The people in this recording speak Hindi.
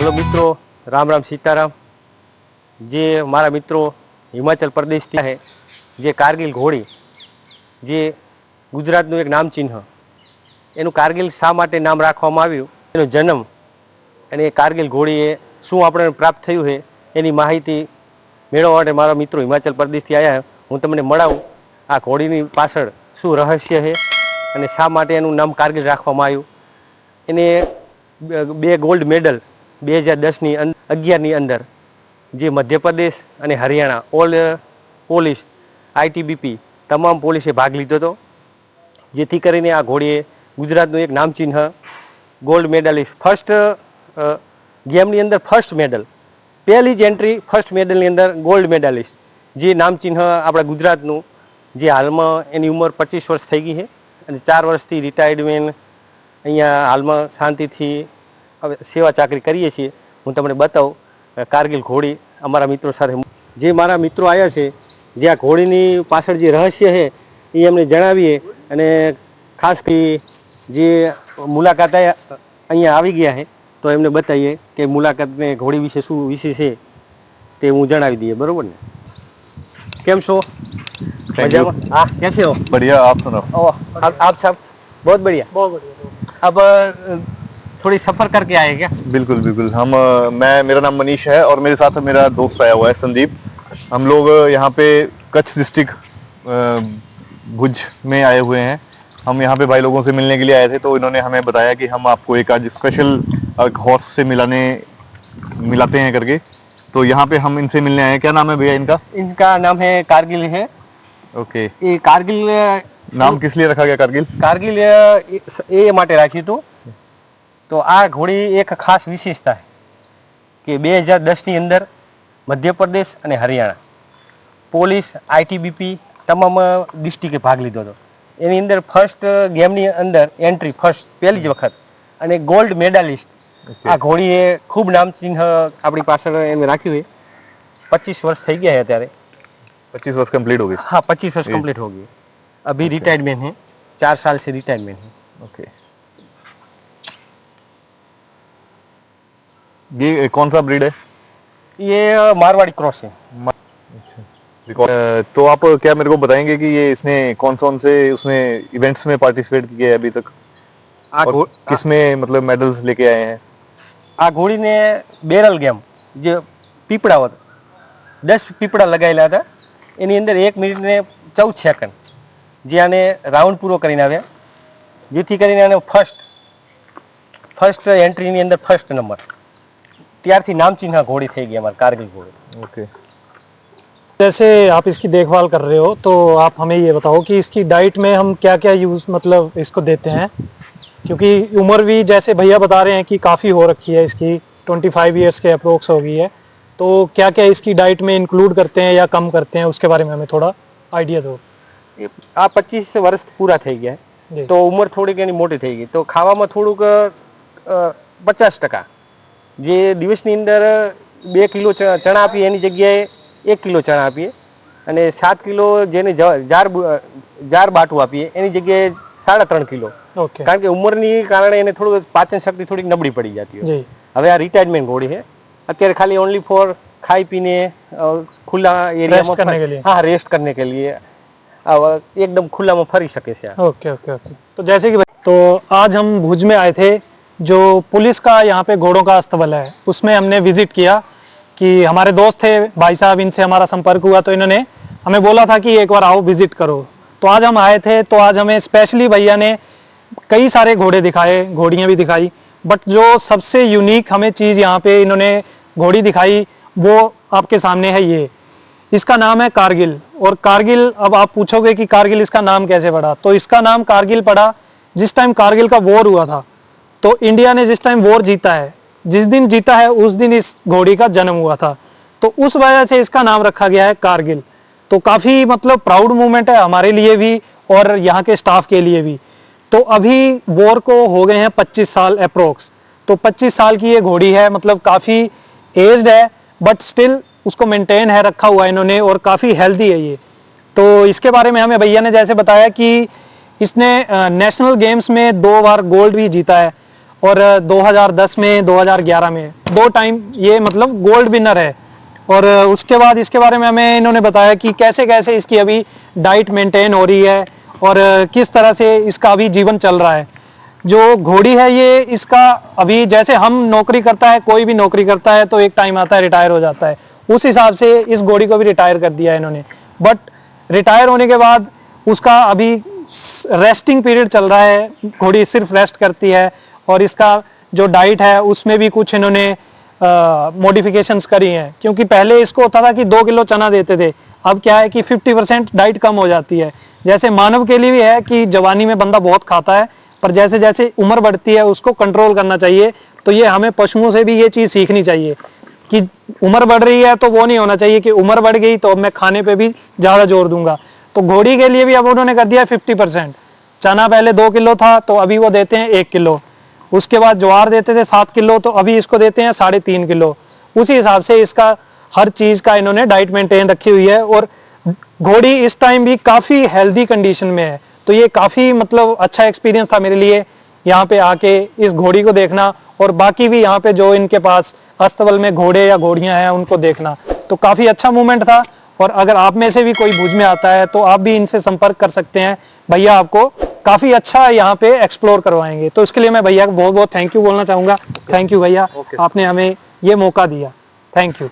હલો મિત્રો, રામ રામ સીતારામ. જે મારા મિત્રો હિમાચલ પ્રદેશથી છે, જે કારગિલ ઘોડી, જે ગુજરાતનું એક નામચિહ્ન. એનું કારગિલ શા માટે નામ રાખવામાં આવ્યું? એનો જન્મ અને એ કારગિલ ઘોડીએ શું આપણને પ્રાપ્ત થયું છે, એની માહિતી મેળવવા માટે મારા મિત્રો હિમાચલ પ્રદેશથી આવ્યા હું તમને મળાવું. આ ઘોડીની પાછળ શું રહસ્ય છે અને શા માટે એનું નામ કારગિલ રાખવામાં આવ્યું? એને બે- બે ગોલ્ડ મેડલ બે હજાર દસની અગિયારની અંદર જે મધ્યપ્રદેશ અને હરિયાણા ઓલ, પોલીસ આઈટીબીપી તમામ પોલીસે ભાગ લીધો હતો. જેથી કરીને આ ઘોડીએ ગુજરાતનું એક નામચિહ્ન, ગોલ્ડ મેડલિસ્ટ, ફર્સ્ટ ગેમની અંદર ફર્સ્ટ મેડલ, પહેલી જ એન્ટ્રી ફર્સ્ટ મેડલની અંદર ગોલ્ડ મેડાલિસ્ટ, જે નામચિહ્ન આપણા ગુજરાતનું, જે હાલમાં એની ઉંમર પચીસ વર્ષ થઈ ગઈ છે. અને ચાર વર્ષથી રિટાયર્ડમેન્ટ અહીંયા હાલમાં શાંતિથી હવે સેવા ચાકરી કરીએ છીએ હું તમને બતાવું અ, કારગિલ ઘોડી અમારા મિત્રો સાથે જે મારા મિત્રો આવ્યા છે જે આ ઘોડીની પાછળ જે રહસ્ય છે એ એમને જણાવીએ અને ખાસ કરી જે મુલાકાત આયા- અહીંયા આવી ગયા છે તો એમને બતાવીએ કે મુલાકાતને ઘોડી વિશે શું વિશે છે તે હું જણાવી દઈએ બરોબર ને કેમ છો you. મજામાં હા कैसे हो बढ़िया आप सुनाओ ओह आप आप सब बहुत बढ़िया बहुत बढ़िया अब अ, थोड़ी सफर करके आए क्या बिल्कुल बिल्कुल हम अ, मैं मेरा नाम मनीष है और मेरे साथ मेरा दोस्त आया हुआ है संदीप हम लोग अ, यहाँ पे कच्छ डिस्ट्रिक्ट भुज में आए हुए हैं हम यहाँ पे भाई लोगों से मिलने के लिए आए थे तो इन्होंने हमें बताया कि हम आपको एक आज स्पेशल हॉर्स से मिलाने मिलाते हैं करके तो यहाँ पे हम इनसे मिलने आए हैं क्या नाम है भैया इनका इनका नाम है कारगिल है ओके એ કારગિલ અ, नाम किस लिए रखा गया कारगिल કારગિલ અ, એ એ માટે રાખ્યું હતું તો આ ઘોડી એક ખાસ વિશેષતા છે કે બે હજાર દસની અંદર મધ્યપ્રદેશ અને હરિયાણા પોલીસ આઈટીબીપી તમામ ડિસ્ટ્રિક્ટે ભાગ લીધો હતો એની અંદર ફર્સ્ટ ગેમની અંદર એન્ટ્રી ફર્સ્ટ પહેલી જ વખત અને ગોલ્ડ મેડાલિસ્ટ આ ઘોડીએ ખૂબ નામચિહ્ન આપણી પાછળ એને રાખ્યું છે પચીસ વર્ષ થઈ ગયા છે અત્યારે पच्चीस वर्ष कंप्लीट हो गई हाँ पच्चीस वर्ष कंप्लीट हो गए अभी रिटायरमेंट है चार साल से रिटायरमेंट है ओके ये कौन सा ब्रीड है ये अ, मारवाड़ी क्रॉस है Because- अ, तो आप क्या मेरे को बताएंगे कि ये इसने कौन कौन से उसमें इवेंट्स में पार्टिसिपेट किया है अभी तक આ और ઘો- किसमें मतलब मेडल्स लेके आए हैं આ ઘોડીને બેરલ ગેમ જે પીપળા હતા દસ પીપળા લગાવેલા હતા એની અંદર એક મિનિટને ચૌદ સેકન્ડ જે આને રાઉન્ડ પૂરો કરીને આવ્યા જેથી કરીને આને ફર્સ્ટ ફર્સ્ટ એન્ટ્રીની અંદર ફર્સ્ટ નંબર ત્યારથી નામચિહ્ન ઘોડી થઈ ગઈ અમારી કારગિલ ઘોડી ओके जैसे आप इसकी देखभाल कर रहे हो तो आप हमें ये बताओ कि इसकी डाइट में हम क्या क्या यूज मतलब इसको देते हैं क्योंकि उम्र भी जैसे भैया बता रहे हैं कि काफ़ी हो रखी है इसकी 25 फाइव ईयर्स के अप्रोक्स हो गई है तो क्या क्या इसकी डाइट में इंक्लूड करते हैं या कम करते हैं उसके बारे में हमें थोड़ा आइडिया दो એ આ પચીસ વર્ષ પૂરા થઈ ગયા જી. તો ઉંમર થોડીક એની મોટી થઈ ગઈ તો ખાવામાં થોડુંક પચાસ ટકા જે દિવસની અંદર બે કિલો ચ- ચણા આપીએ એની જગ્યાએ એક કિલો ચણા આપીએ અને સાત કિલો જેને જ- જાર બુ- અ, જાર બાટું આપીએ એની જગ્યાએ સાડા ત્રણ કિલો ओके કારણ કે ઉંમરની કારણે એને થોડું પાચન શક્તિ થોડીક નબળી પડી જતી હોય जी હવે આ રિટાયરમેન્ટ ઘોડી છે અત્યારે ખાલી ઓનલી ફોર ખાઈ પીને અ, ખુલ્લા એરિયામાં करने ફર- के लिए। હા રેસ્ટ करने के लिए આ એકદમ ખુલ્લામાં ફરી શકે છે આ. ओके ओके ओके तो जैसे कि तो आज हम भुज में आए थे जो पुलिस का यहाँ पे घोड़ों का अस्तबल है, उसमें हमने विज़िट किया कि हमारे दोस्त थे, भाई साहब इनसे हमारा संपर्क हुआ तो इन्होंने हमें बोला था कि एक बार आओ विज़िट करो। तो आज हम आए थे तो आज हमें स्पेशली भैया ने कई सारे घोड़े दिखाए, घोड़ियाँ भी दिखाई बट जो सबसे यूनिक हमें चीज़ यहाँ पे इन्होंने घोड़ी दिखाई, वो आपके सामने है ये। इसका नाम है कारगिल, और कारगिल, अब आप पूछोगे कि कारगिल इसका नाम कैसे पड़ा? तो इसका नाम कारगिल पड़ा जिस टाइम कारगिल का वॉर हुआ था। तो इंडिया ने जिस टाइम वॉर जीता है, जिस दिन जीता है, उस दिन इस घोड़ी का जन्म हुआ था। तो उस वजह से इसका नाम रखा गया है कारगिल। तो काफ़ी मतलब प्राउड मूवमेंट है हमारे लिए भी और यहाँ के स्टाफ के लिए भी। तो अभी वॉर को हो गए हैं 25 साल अप्रोक्स तो 25 साल की ये घोड़ी है मतलब काफ़ी एज्ड है बट स्टिल उसको मेंटेन है, रखा हुआ इन्होंने और काफ़ी हेल्दी है ये। तो इसके बारे में हमें भैया ने जैसे बताया कि इसने नेशनल गेम्स में दो बार गोल्ड भी जीता है। और अ, 2010 में 2011 में। दो टाइम ये मतलब गोल्ड विनर है। और उसके बाद इसके बारे में हमें इन्होंने बताया कि कैसे कैसे इसकी अभी डाइट मेंटेन हो रही है और किस तरह से इसका अभी जीवन चल रहा है। जो घोड़ी है ये इसका अभी जैसे हम नौकरी करता है कोई भी नौकरी करता है तो एक टाइम आता है रिटायर हो जाता है। उस हिसाब से इस घोड़ी को भी रिटायर कर दिया है इन्होंने। बट रिटायर होने के बाद उसका अभी रेस्टिंग पीरियड चल रहा है। घोड़ी सिर्फ़ रेस्ट करती है। और इसका जो डाइट है, उसमें भी कुछ इन्होंने मॉडिफिकेशंस करी हैं। क्योंकि पहले इसको होता था कि दो किलो चना देते थे। अब क्या है कि 50 परसेंट डाइट कम हो जाती है। जैसे मानव के लिए भी है कि जवानी में बंदा बहुत खाता है, पर जैसे जैसे उम्र बढ़ती है, उसको कंट्रोल करना चाहिए। तो ये हमें पशुओं से भी ये चीज़ सीखनी चाहिए कि उम्र बढ़ रही है तो वो नहीं होना चाहिए कि उम्र बढ़ गई तो अब मैं खाने पे भी ज़्यादा ज़ोर दूँगा। तो घोड़ी के लिए भी अब उन्होंने कर दिया फिफ्टी परसेंट चना पहले दो किलो था तो अभी वो देते हैं एक किलो। उसके बाद ज्वार देते थे सात किलो तो अभी इसको देते हैं साढ़े तीन किलो। उसी हिसाब से इसका हर चीज़ का इन्होंने डाइट मेंटेन रखी हुई है और घोड़ी इस टाइम भी काफ़ी हेल्दी कंडीशन में है। तो ये काफ़ी मतलब अच्छा एक्सपीरियंस था मेरे लिए यहाँ पे आके इस घोड़ी को देखना और बाकी भी यहाँ पे जो इनके पास अस्तबल में घोड़े या घोड़ियाँ हैं उनको देखना। तो काफ़ी अच्छा मूवमेंट था और अगर आप में से भी कोई भुज में आता है तो आप भी इनसे संपर्क कर सकते हैं। भैया, आपको काफ़ी अच्छा यहाँ पे एक्सप्लोर करवाएँगे। तो इसके लिए मैं भैया को बहुत बहुत थैंक यू बोलना चाहूँगा। थैंक यू भैया। आपने हमें ये मौका दिया। Thank you